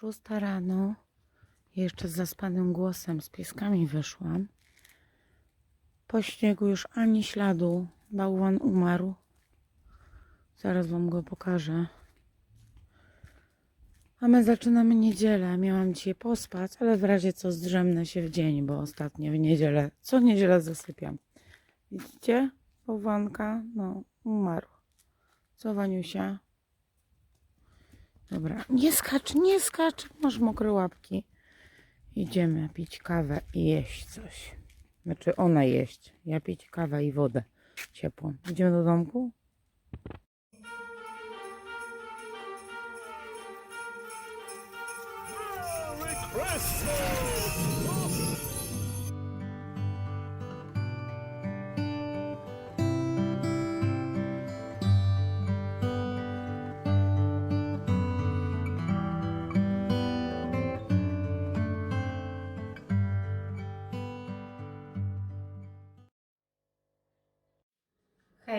Szósta rano. Jeszcze z zaspanym głosem z pieskami wyszłam. Po śniegu już ani śladu. Bałwan umarł. Zaraz wam go pokażę. A my zaczynamy niedzielę. Miałam dzisiaj pospać, ale w razie co zdrzemnę się w dzień, bo ostatnio w niedzielę, co niedzielę zasypiam. Widzicie? Bałwanka, no, umarł. Co, Waniusia? Dobra, nie skacz, nie skacz, masz mokre łapki. Idziemy pić kawę i jeść coś. Znaczy ona jeść, ja pić kawę i wodę ciepłą. Idziemy do domku?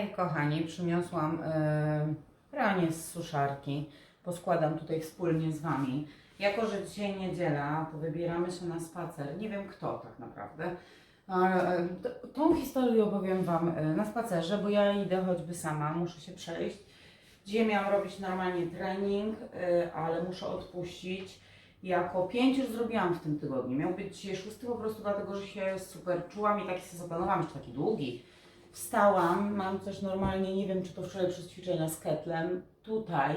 Hej kochani, przyniosłam e, pranie z suszarki. Poskładam tutaj wspólnie z Wami. Jako, że dzisiaj niedziela, to wybieramy się na spacer. Nie wiem kto tak naprawdę. E, t- tą historię opowiem Wam e, na spacerze, bo ja idę choćby sama, muszę się przejść. Dzisiaj miałam robić normalnie trening, e, ale muszę odpuścić. Jako pięć już zrobiłam w tym tygodniu. Miał być dzisiaj szósty po prostu dlatego, że się super czułam i taki sobie zaplanowałam, że taki długi. Wstałam, mam coś normalnie, nie wiem czy to wczoraj przez ćwiczenia z ketlem. Tutaj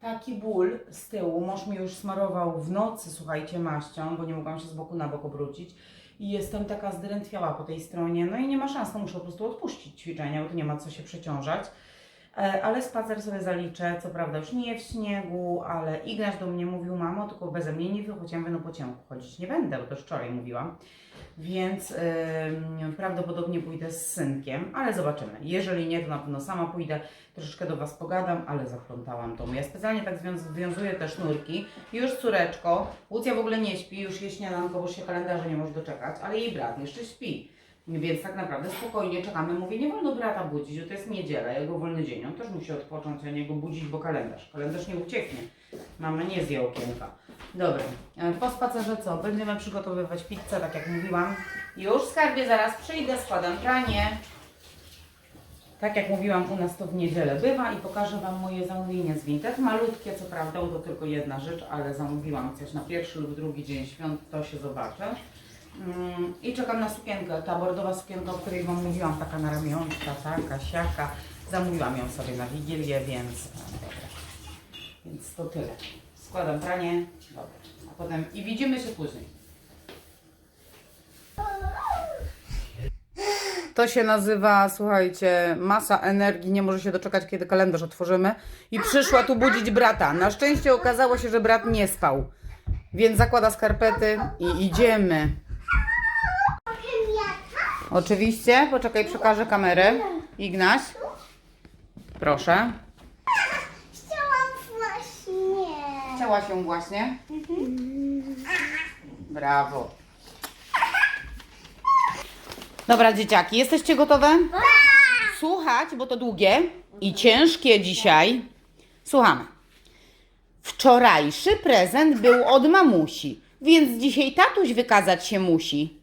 taki ból z tyłu, mąż mi już smarował w nocy, słuchajcie, maścią, bo nie mogłam się z boku na bok obrócić. I jestem taka zdrętwiała po tej stronie, no i nie ma szans, no muszę po prostu odpuścić ćwiczenia, bo tu nie ma co się przeciążać. E, Ale spacer sobie zaliczę, co prawda już nie w śniegu, ale Ignaś do mnie mówił, mamo, tylko beze mnie nie wychodź, no po ciemku chodzić nie będę, bo to już wczoraj mówiłam. Więc ym, prawdopodobnie pójdę z synkiem, ale zobaczymy. Jeżeli nie, to na pewno sama pójdę, troszeczkę do Was pogadam, ale zaplątałam to. Ja specjalnie tak związ- związuję te sznurki. Już córeczko, Łucja w ogóle nie śpi, już je śniadanko, bo się kalendarza nie może doczekać, ale jej brat jeszcze śpi. Więc tak naprawdę spokojnie czekamy. Mówię, nie wolno brata budzić, że to jest niedziela, jego wolny dzień. On też musi odpocząć, a nie go budzić, bo kalendarz. Kalendarz nie ucieknie. Mama nie zje okienka. Dobra, e, po spacerze co? Będziemy przygotowywać pizzę, tak jak mówiłam. Już skarbie, zaraz przyjdę, składam pranie. Tak jak mówiłam, u nas to w niedzielę bywa i pokażę Wam moje zamówienie z Vinted. Malutkie, co prawda, to tylko jedna rzecz, ale zamówiłam coś na pierwszy lub drugi dzień świąt, to się zobaczy. Mm, I czekam na sukienkę, ta bordowa sukienka, o której Wam mówiłam, taka na ramionczka, taka, siaka. Zamówiłam ją sobie na Wigilię, więc, e, dobra. Więc to tyle. Składam pranie, dobra, a potem i widzimy się później. To się nazywa, słuchajcie, masa energii, nie może się doczekać, kiedy kalendarz otworzymy. I przyszła tu budzić brata. Na szczęście okazało się, że brat nie spał. Więc zakłada skarpety i idziemy. Oczywiście, poczekaj, przekażę kamerę. Ignaś, proszę. Chciałam właśnie. Chciała się właśnie. Brawo. Dobra, dzieciaki, jesteście gotowe? Słuchać, bo to długie i ciężkie dzisiaj. Słuchamy. Wczorajszy prezent był od mamusi, więc dzisiaj tatuś wykazać się musi.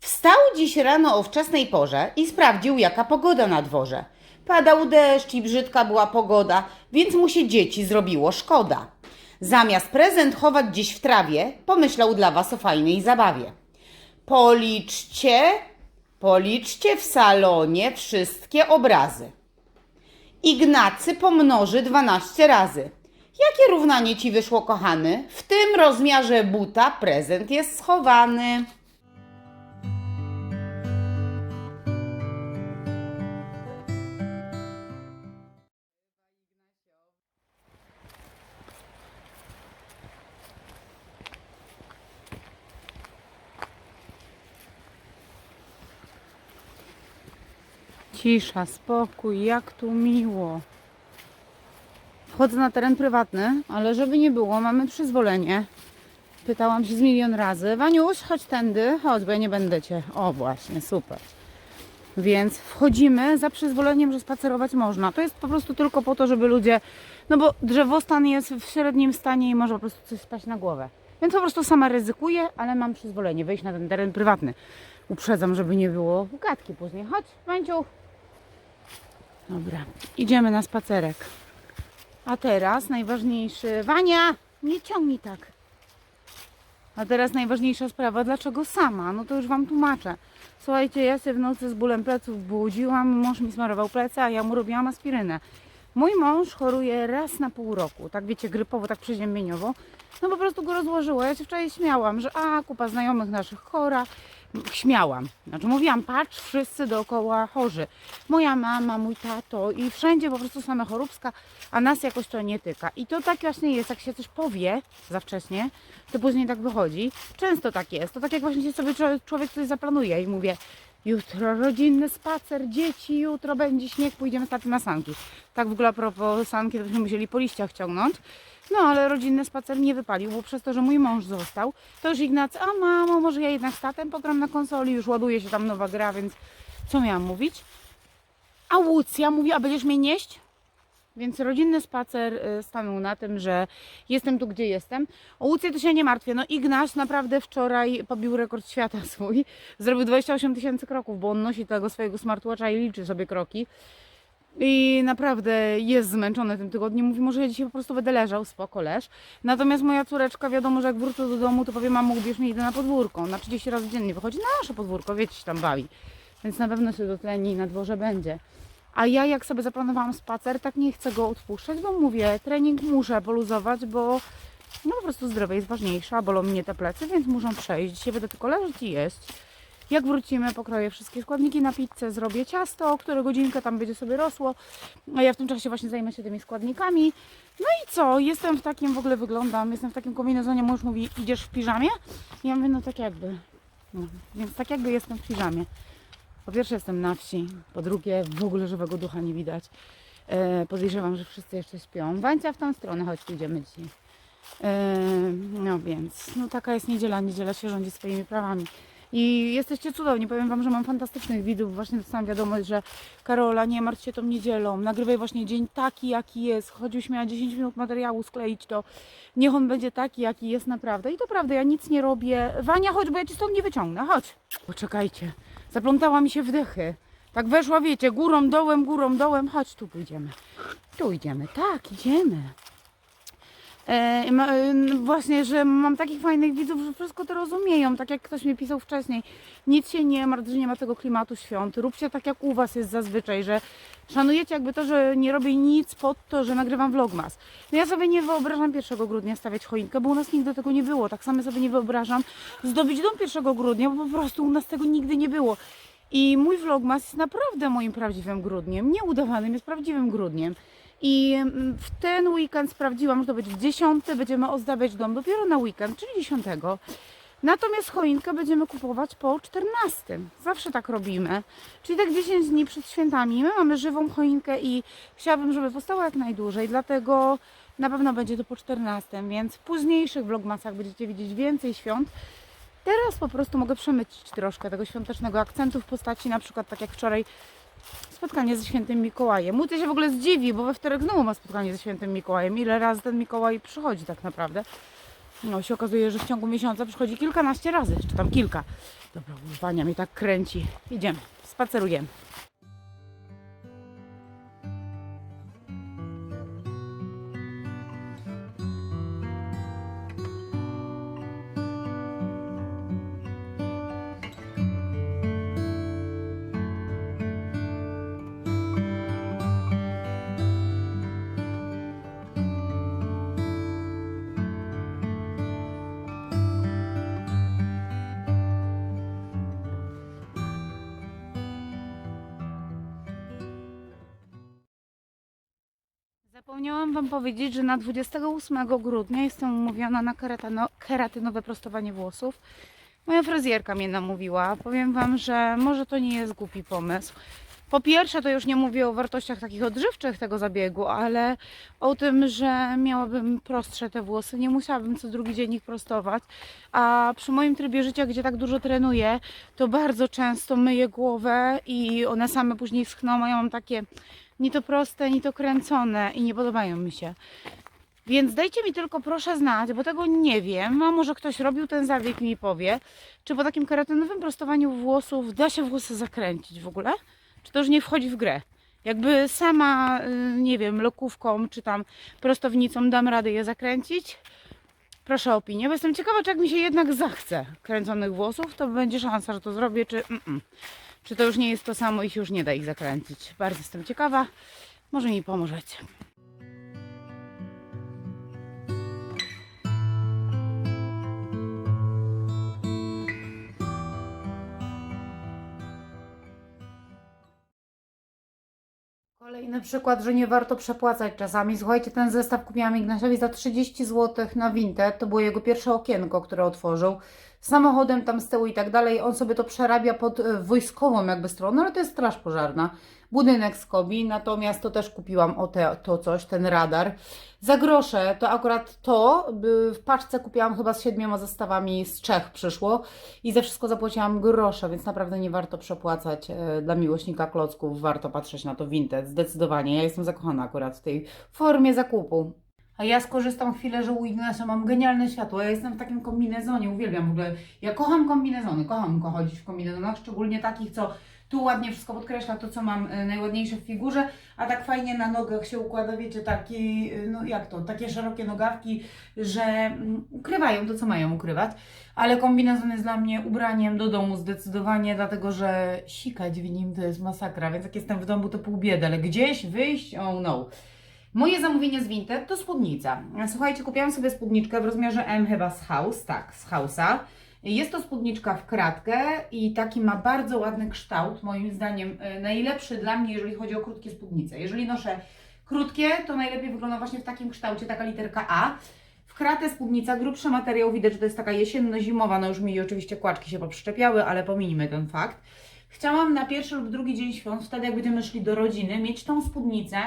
Wstał dziś rano o wczesnej porze i sprawdził, jaka pogoda na dworze. Padał deszcz i brzydka była pogoda, więc mu się dzieci zrobiło szkoda. Zamiast prezent chować dziś w trawie, pomyślał dla was o fajnej zabawie. Policzcie, policzcie w salonie wszystkie obrazy. Ignacy pomnoży 12 razy. Jakie równanie ci wyszło, kochany? W tym rozmiarze buta prezent jest schowany. Cisza, spokój, jak tu miło. Wchodzę na teren prywatny, ale żeby nie było, mamy przyzwolenie. Pytałam się z milion razy. Waniuś, chodź tędy, chodź, bo ja nie będę cię. O, właśnie, super. Więc wchodzimy za przyzwoleniem, że spacerować można. To jest po prostu tylko po to, żeby ludzie No bo drzewostan jest w średnim stanie i może po prostu coś spaść na głowę. Więc po prostu sama ryzykuję, ale mam przyzwolenie wejść na ten teren prywatny. Uprzedzam, żeby nie było gadki później. Chodź, Mańciu. Dobra, idziemy na spacerek. A teraz najważniejszy... Wania, nie ciągnij tak. A teraz najważniejsza sprawa, dlaczego sama? No to już Wam tłumaczę. Słuchajcie, ja się w nocy z bólem pleców budziłam, mąż mi smarował plecy, a ja mu robiłam aspirynę. Mój mąż choruje raz na pół roku, tak wiecie, grypowo, tak przeziębieniowo. No po prostu go rozłożyło. Ja się wczoraj śmiałam, że a, kupa znajomych naszych chora. Śmiałam. Znaczy mówiłam, patrz, wszyscy dookoła chorzy. Moja mama, mój tato i wszędzie po prostu same choróbska, a nas jakoś to nie tyka. I to tak właśnie jest, jak się coś powie za wcześnie, to później tak wychodzi. Często tak jest. To tak jak właśnie sobie człowiek- coś zaplanuje i mówię, jutro rodzinny spacer, dzieci, jutro będzie śnieg, pójdziemy taty na sanki. Tak w ogóle a propos sanki, to byśmy musieli po liściach ciągnąć. No ale rodzinny spacer nie wypalił, bo przez to, że mój mąż został, to już Ignacy, a mamo, może ja jednak z tatem pogram na konsoli, już ładuje się tam nowa gra, więc co miałam mówić? A Łucja mówi, a będziesz mnie nieść? Więc rodzinny spacer y, stanął na tym, że jestem tu, gdzie jestem. O Łucję to się nie martwię. No Ignaś naprawdę wczoraj pobił rekord świata swój. Zrobił 28 tysięcy kroków, bo on nosi tego swojego smartwatcha i liczy sobie kroki. I naprawdę jest zmęczony tym tygodniem. Mówi, może ja dzisiaj po prostu będę leżał, spoko, leż. Natomiast moja córeczka, wiadomo, że jak wrócę do domu, to powie, mamo, ubierz mnie, idę na podwórko. Na 30 razy dziennie wychodzi na nasze podwórko, wiecie, się tam bawi. Więc na pewno się dotleni i na dworze będzie. A ja jak sobie zaplanowałam spacer, tak nie chcę go odpuszczać, bo mówię, trening muszę poluzować, bo no po prostu zdrowie jest ważniejsze, a bolą mnie te plecy, więc muszę przejść. Dzisiaj będę tylko leżeć i jeść. Jak wrócimy, pokroję wszystkie składniki na pizzę, zrobię ciasto, które godzinkę tam będzie sobie rosło, a ja w tym czasie właśnie zajmę się tymi składnikami. No i co, jestem w takim, w ogóle wyglądam, jestem w takim kombinezonie, mąż mówi, idziesz w piżamie? I ja mówię, no tak jakby. No, więc tak jakby jestem w piżamie. Po pierwsze jestem na wsi, po drugie w ogóle żywego ducha nie widać. E, podejrzewam, że wszyscy jeszcze śpią. Wańca w tą stronę, chodź, pójdziemy dzisiaj. E, no więc, no taka jest niedziela, niedziela się rządzi swoimi prawami. I jesteście cudowni, powiem Wam, że mam fantastycznych widzów. Właśnie dostałam wiadomość, że Karola, nie martw się tą niedzielą, nagrywaj właśnie dzień taki, jaki jest. Choćbyś miała 10 minut materiału skleić, to niech on będzie taki, jaki jest naprawdę. I to prawda, ja nic nie robię. Wania, chodź, bo ja Cię stąd nie wyciągnę, chodź. Poczekajcie, zaplątała mi się wdechy. Tak weszła, wiecie, górą, dołem, górą, dołem. Chodź, tu pójdziemy. Tu idziemy, tak, idziemy. E, e, właśnie, że mam takich fajnych widzów, że wszystko to rozumieją, tak jak ktoś mi pisał wcześniej. Nic się nie martw, że nie ma tego klimatu świąt. Róbcie tak, jak u Was jest zazwyczaj, że szanujecie jakby to, że nie robię nic pod to, że nagrywam vlogmas. No ja sobie nie wyobrażam 1 grudnia stawiać choinkę, bo u nas nigdy tego nie było. Tak samo sobie nie wyobrażam zdobyć dom 1 grudnia, bo po prostu u nas tego nigdy nie było. I mój vlogmas jest naprawdę moim prawdziwym grudniem, nie udawanym, jest prawdziwym grudniem. I mm, w ten weekend sprawdziłam, że to będzie w 10, będziemy ozdabiać dom dopiero na weekend, czyli 10. Natomiast choinkę będziemy kupować po 14. Zawsze tak robimy. Czyli tak 10 dni przed świętami. My mamy żywą choinkę i chciałabym, żeby powstała jak najdłużej, dlatego na pewno będzie to po 14, więc w późniejszych vlogmasach będziecie widzieć więcej świąt. Teraz po prostu mogę przemycić troszkę tego świątecznego akcentu w postaci na przykład tak jak wczoraj spotkanie ze świętym Mikołajem. Mój się w ogóle zdziwi, bo we wtorek znowu ma spotkanie ze świętym Mikołajem. Ile razy ten Mikołaj przychodzi tak naprawdę? No się okazuje, że w ciągu miesiąca przychodzi kilkanaście razy, czy tam kilka. Dobra, Wania mnie tak kręci. Idziemy, spacerujemy. Zapomniałam Wam powiedzieć, że na 28 grudnia jestem umówiona na keratynowe prostowanie włosów. Moja fryzjerka mnie namówiła. Powiem Wam, że może to nie jest głupi pomysł. Po pierwsze, to już nie mówię o wartościach takich odżywczych tego zabiegu, ale o tym, że miałabym prostsze te włosy, nie musiałabym co drugi dzień ich prostować. A przy moim trybie życia, gdzie tak dużo trenuję, to bardzo często myję głowę i one same później schną, a ja mam takie ni to proste, ni to kręcone i nie podobają mi się. Więc dajcie mi tylko proszę znać, bo tego nie wiem. A może ktoś robił ten zabieg i mi powie, czy po takim keratynowym prostowaniu włosów da się włosy zakręcić w ogóle? Czy to już nie wchodzi w grę? Jakby sama, y, nie wiem, lokówką czy tam prostownicą dam radę je zakręcić? Proszę o opinię, bo jestem ciekawa, czy jak mi się jednak zachce kręconych włosów, to będzie szansa, że to zrobię, czy mm-mm. Czy to już nie jest to samo i się już nie da ich zakręcić. Bardzo jestem ciekawa. Może mi pomożecie. Kolejny przykład, że nie warto przepłacać czasami. Słuchajcie, ten zestaw kupiłam Ignasiowi za 30 zł na Vinted. To było jego pierwsze okienko, które otworzył. Samochodem tam z tyłu i tak dalej. On sobie to przerabia pod e, wojskową jakby stronę, ale to jest straż pożarna. Budynek z Kobi, natomiast to też kupiłam o te, to coś, ten radar. Za grosze to akurat to, w paczce kupiłam chyba z siedmioma zestawami z Czech przyszło i za wszystko zapłaciłam grosze, więc naprawdę nie warto przepłacać e, dla miłośnika klocków. Warto patrzeć na to Vinted, zdecydowanie. Ja jestem zakochana akurat w tej formie zakupu. A ja skorzystam chwilę, że u Ignacia mam genialne światło. Ja jestem w takim kombinezonie, uwielbiam w ogóle. Ja kocham kombinezony, kocham ko- chodzić w kombinezonach, szczególnie takich, co tu ładnie wszystko podkreśla to, co mam e, najładniejsze w figurze, a tak fajnie na nogach się układa, wiecie, taki, e, no jak to, takie szerokie nogawki, że mm, ukrywają to, co mają ukrywać. Ale kombinezon jest dla mnie ubraniem do domu zdecydowanie, dlatego że sikać w nim to jest masakra, więc jak jestem w domu, to pół biedy, ale gdzieś wyjść, oh no. Moje zamówienie z Vinted to spódnica. Słuchajcie, kupiłam sobie spódniczkę w rozmiarze M chyba z House, tak, z House'a. Jest to spódniczka w kratkę i taki ma bardzo ładny kształt, moim zdaniem e, najlepszy dla mnie, jeżeli chodzi o krótkie spódnice. Jeżeli noszę krótkie, to najlepiej wygląda właśnie w takim kształcie, taka literka A. W kratę spódnica, grubszy materiał, widać, że to jest taka jesienno-zimowa, no już mi oczywiście kłaczki się poprzyczepiały, ale pominijmy ten fakt. Chciałam na pierwszy lub drugi dzień świąt, wtedy jak będziemy szli do rodziny, mieć tą spódnicę,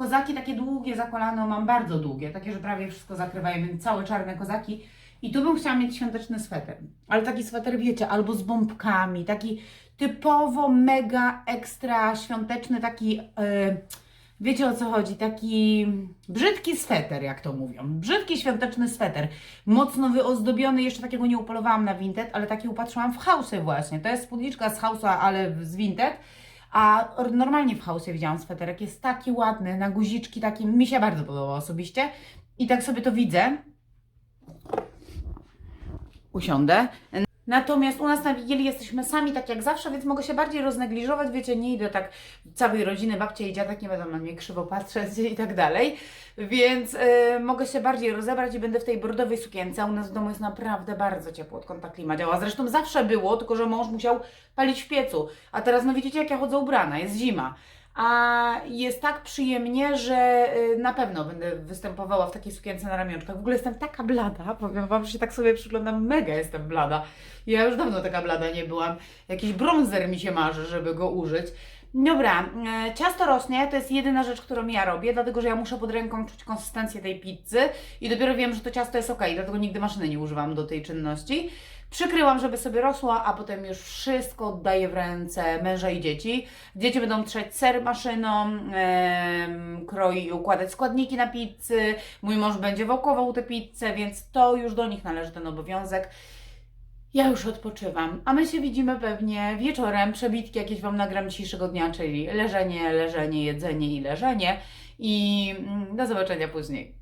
Kozaki takie długie za kolano mam bardzo długie, takie, że prawie wszystko zakrywają, więc całe czarne kozaki. I tu bym chciała mieć świąteczny sweter. Ale taki sweter, wiecie, albo z bombkami, taki typowo mega ekstra świąteczny, taki, yy, wiecie o co chodzi, taki brzydki sweter, jak to mówią. Brzydki świąteczny sweter. Mocno wyozdobiony, jeszcze takiego nie upolowałam na Vinted, ale taki upatrzyłam w Hausie właśnie. To jest spódniczka z Hausa, ale z Vinted. A or- normalnie w Hausie widziałam sweterek, jest taki ładny, na guziczki taki, mi się bardzo podobał osobiście. I tak sobie to widzę. Usiądę. Natomiast u nas na Wigilii jesteśmy sami, tak jak zawsze, więc mogę się bardziej roznegliżować, wiecie, nie idę tak całej rodziny, babcia i dziadek nie będą na mnie krzywo patrzeć i tak dalej, więc y, mogę się bardziej rozebrać i będę w tej bordowej sukience, u nas w domu jest naprawdę bardzo ciepło, odkąd ta klima działa, zresztą zawsze było, tylko że mąż musiał palić w piecu, a teraz no widzicie jak ja chodzę ubrana, jest zima. A jest tak przyjemnie, że y, na pewno będę występowała w takiej sukience na ramionczkach. W ogóle jestem taka blada, powiem Wam, że się tak sobie przyglądam, mega jestem blada. Ja już dawno taka blada nie byłam. Jakiś bronzer mi się marzy, żeby go użyć. Dobra, e, ciasto rośnie, to jest jedyna rzecz, którą ja robię, dlatego że ja muszę pod ręką czuć konsystencję tej pizzy i dopiero wiem, że to ciasto jest ok, dlatego nigdy maszyny nie używam do tej czynności. Przykryłam, żeby sobie rosła, a potem już wszystko oddaję w ręce męża i dzieci. Dzieci będą trzeć ser maszyną, em, kroi i układać składniki na pizzy. Mój mąż będzie wokował tę pizzę, więc to już do nich należy ten obowiązek. Ja już odpoczywam, a my się widzimy pewnie wieczorem. Przebitki jakieś Wam nagram dzisiejszego dnia, czyli leżenie, leżenie, jedzenie i leżenie. I mm, do zobaczenia później.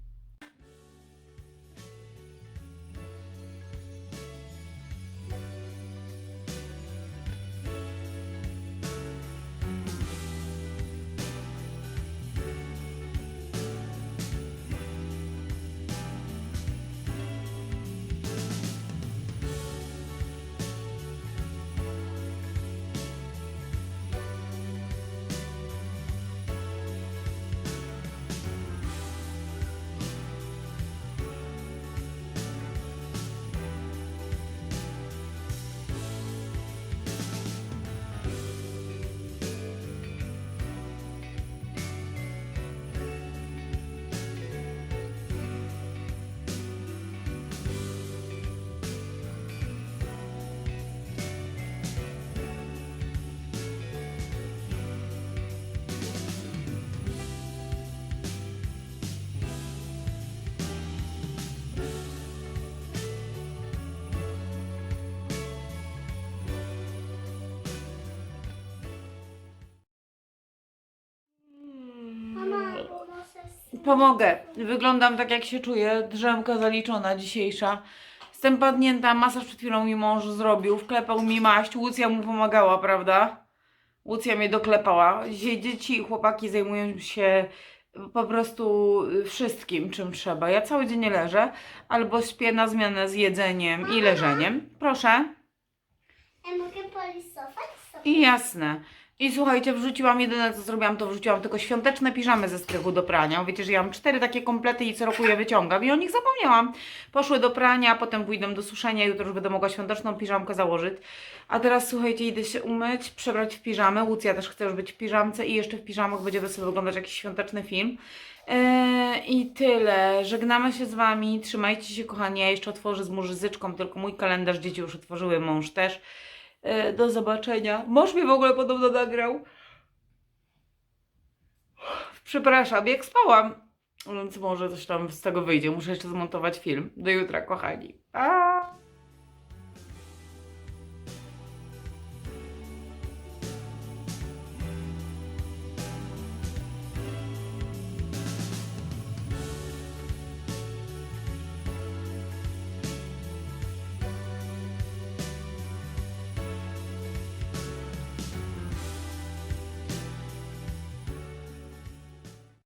Pomogę. Wyglądam tak, jak się czuję. Drzemka zaliczona dzisiejsza. Jestem padnięta, masaż przed chwilą mi mąż zrobił, wklepał mi maść, Łucja mu pomagała, prawda? Łucja mnie doklepała. Dzisiaj dzieci i chłopaki zajmują się po prostu wszystkim, czym trzeba. Ja cały dzień leżę, albo śpię na zmianę z jedzeniem i leżeniem. Proszę. Ja mogę polisować sobie. I jasne. I słuchajcie, wrzuciłam, jedyne co zrobiłam, to wrzuciłam tylko świąteczne piżamy ze strychu do prania. Wiecie, że ja mam cztery takie komplety i co roku je wyciągam i o nich zapomniałam. Poszły do prania, potem pójdą do suszenia, jutro już będę mogła świąteczną piżamkę założyć. A teraz słuchajcie, idę się umyć, przebrać w piżamę. Łucja też chce już być w piżamce i jeszcze w piżamach będziemy sobie oglądać jakiś świąteczny film. Eee, I tyle. Żegnamy się z Wami. Trzymajcie się, kochani. Ja jeszcze otworzę z muzyzyczką, tylko mój kalendarz dzieci już otworzyły, mąż też. E, Do zobaczenia. Mąż mnie w ogóle podobno nagrał. Przepraszam, jak spałam. Więc może coś tam z tego wyjdzie. Muszę jeszcze zmontować film. Do jutra, kochani. Pa!